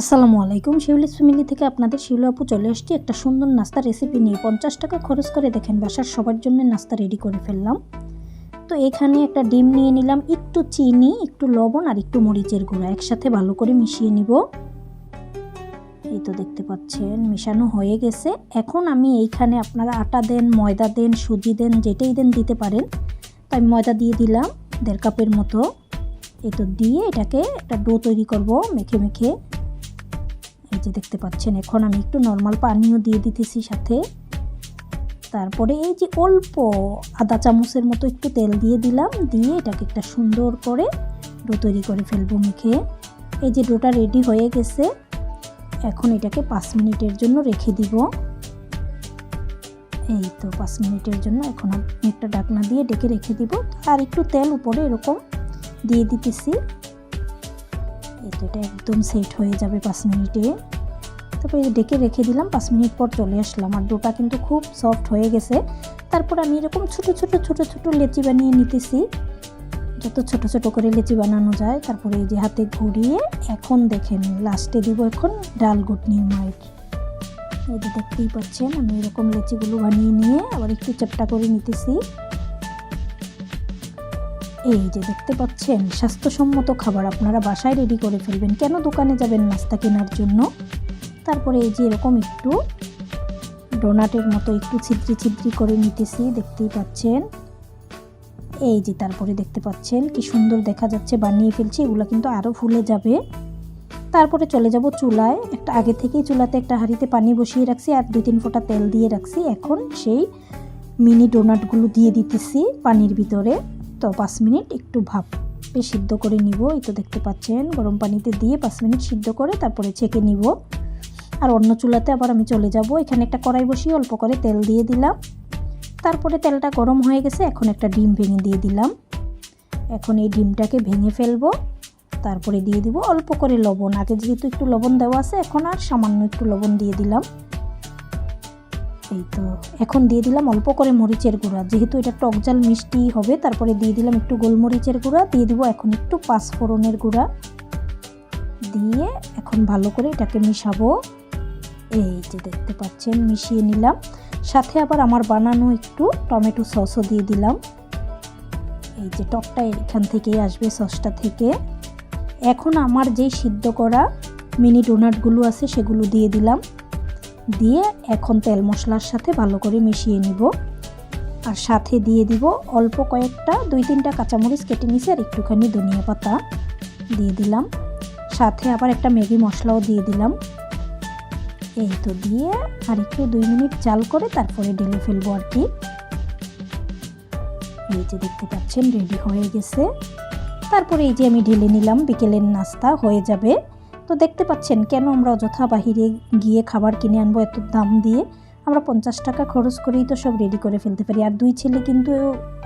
আসসালামু আলাইকুম শিউলিস ফ্যামিলি থেকে আপনাদের শিউলি আপু চলে আসছি একটা সুন্দর নাস্তা রেসিপি নিয়ে। পঞ্চাশ টাকা খরচ করে দেখেন, বাসার সবার জন্য নাস্তা রেডি করে ফেললাম। তো এখানে একটা ডিম নিয়ে নিলাম, একটু চিনি, একটু লবণ আর একটু মরিচের গুঁড়া। একসাথে ভালো করে মিশিয়ে নিব। এই তো দেখতে পাচ্ছেন, মিশানো হয়ে গেছে। এখন আমি এইখানে আপনারা আটা দেন, ময়দা দেন, সুজি দেন, যেটাই দেন দিতে পারেন। তো আমি ময়দা দিয়ে দিলাম দেড় কাপের মতো। এই তো দিয়ে এটাকে একটা ডো তৈরি করব, মেখে মেখে। যে দেখতে পাচ্ছেন, এখন আমি একটু নর্মাল পানিও দিয়ে দিতেছি সাথে। তারপরে এই যে অল্প আদা চামচের মতো একটু তেল দিয়ে দিলাম, দিয়ে এটাকে একটা সুন্দর করে ডো তৈরি করে ফেলব মুখে। এই যে ডোটা রেডি হয়ে গেছে, এখন এটাকে পাঁচ মিনিটের জন্য রেখে দিব। এই তো পাঁচ মিনিটের জন্য এখন একটা ডাকনা দিয়ে ডেকে রেখে দিব। আর একটু তেল উপরে এরকম দিয়ে দিতেছি। এই তো এটা একদম সেট হয়ে যাবে পাঁচ মিনিটে। তারপরে ডেকে রেখে দিলাম, পাঁচ মিনিট পর চলে আসলাম। আর ডোটা কিন্তু খুব সফট হয়ে গেছে। তারপর আমি এরকম ছোট ছোট ছোট ছোট লেচি বানিয়ে নিতেছি। যত ছোট ছোট করে লেচি বানানো যায়, তারপরে এই যে হাতে ঘুরিয়ে এখন দেখেন লাস্টে দিব এখন ডাল গুটনি মাইট এই যে দেখতেই পাচ্ছেন, আমি এরকম লেচিগুলো বানিয়ে নিয়ে আবার একটু চেপটা করে নিতেছি। এই যে দেখতে পাচ্ছেন, স্বাস্থ্যসম্মত খাবার আপনারা বাসায় রেডি করে ফেলবেন। কেন দোকানে যাবেন নাস্তা কেনার জন্য? তারপরে এই যে এরকম একটু ডোনাটের মতো একটু ছিদ্রি ছিদ্রি করে নিতেছি, দেখতেই পাচ্ছেন। এই যে তারপরে দেখতে পাচ্ছেন, কি সুন্দর দেখা যাচ্ছে, বানিয়ে ফেলছি, এগুলো কিন্তু আরও ফুলে যাবে। তারপরে চলে যাব চুলায়। একটা আগে থেকেই চুলাতে একটা হাঁড়িতে পানি বসিয়ে রাখছি আর দুই তিন ফোঁটা তেল দিয়ে রাখছি। এখন সেই মিনি ডোনাটগুলো দিয়ে দিতেছি পানির ভিতরে। তো পাঁচ মিনিট একটু ভাপে সিদ্ধ করে নিব। এই তো দেখতে পাচ্ছেন, গরম পানিতে দিয়ে পাঁচ মিনিট সিদ্ধ করে তারপরে ছেঁকে নিব। আর অন্য চুলাতে আবার আমি চলে যাব। এখানে একটা কড়াই বসিয়ে অল্প করে তেল দিয়ে দিলাম। তারপরে তেলটা গরম হয়ে গেছে, এখন একটা ডিম ভেঙে দিয়ে দিলাম। এখন এই ডিমটাকে ভেঙে ফেলব। তারপরে দিয়ে দিব অল্প করে লবণ। আগে যেহেতু একটু লবণ দেওয়া আছে, এখন আর সামান্য একটু লবণ দিয়ে দিলাম। এই তো এখন দিয়ে দিলাম অল্প করে মরিচের গুঁড়া। যেহেতু এটা টক জাল মিষ্টি হবে, তারপরে দিয়ে দিলাম একটু গোলমরিচের গুঁড়া, দিয়ে দিব এখন একটু পাঁচফোড়নের গুঁড়া। দিয়ে এখন ভালো করে এটাকে মিশাবো। এই যে দেখতে পাচ্ছেন, মিশিয়ে নিলাম। সাথে আবার আমার বানানো একটু টমেটো সসও দিয়ে দিলাম। এই যে টকটা এখান থেকেই আসবে সসটা থেকে। এখন আমার যে সিদ্ধ করা মিনি ডোনাটগুলো আছে, সেগুলো দিয়ে দিলাম। দিয়ে এখন তেল মশলার সাথে ভালো করে মিশিয়ে নিব। আর সাথে দিয়ে দিব অল্প কয়েকটা দুই তিনটা কাঁচামরিচ কেটে নিছি আর একটুখানি ধনিয়া পাতা দিয়ে দিলাম। সাথে আবার একটা ম্যাগি মশলাও দিয়ে দিলাম। এই তো দিয়ে আর একটু দুই মিনিট জাল করে তারপরে ঢেলে ফেলব আর কি। এই যে দেখতে পাচ্ছেন, রেডি হয়ে গেছে। তারপরে এই যে আমি ঢেলে নিলাম, বিকেলের নাস্তা হয়ে যাবে। তো দেখতে পাচ্ছেন, কেন আমরা অযথা বাহিরে গিয়ে খাবার কিনে আনব এত দাম দিয়ে? আমরা পঞ্চাশ টাকা খরচ করেই তো সব রেডি করে ফেলতে পারি। আর দুই ছেলে কিন্তু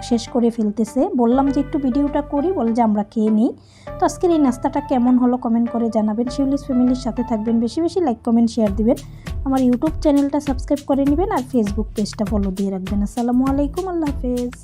শেষ করে ফেলতেছে। বললাম যে একটু ভিডিওটা করি, বলে যে আমরা খেয়ে নিই। তো আজকের এই নাস্তাটা কেমন হলো কমেন্ট করে জানাবেন। শিউলিস ফ্যামিলির সাথে থাকবেন। বেশি বেশি লাইক কমেন্ট শেয়ার দিবেন। আমার ইউটিউব চ্যানেলটা সাবস্ক্রাইব করে নেবেন আর ফেসবুক পেজটা ফলো দিয়ে রাখবেন। আসসালামু আলাইকুম, আল্লাহ হাফেজ।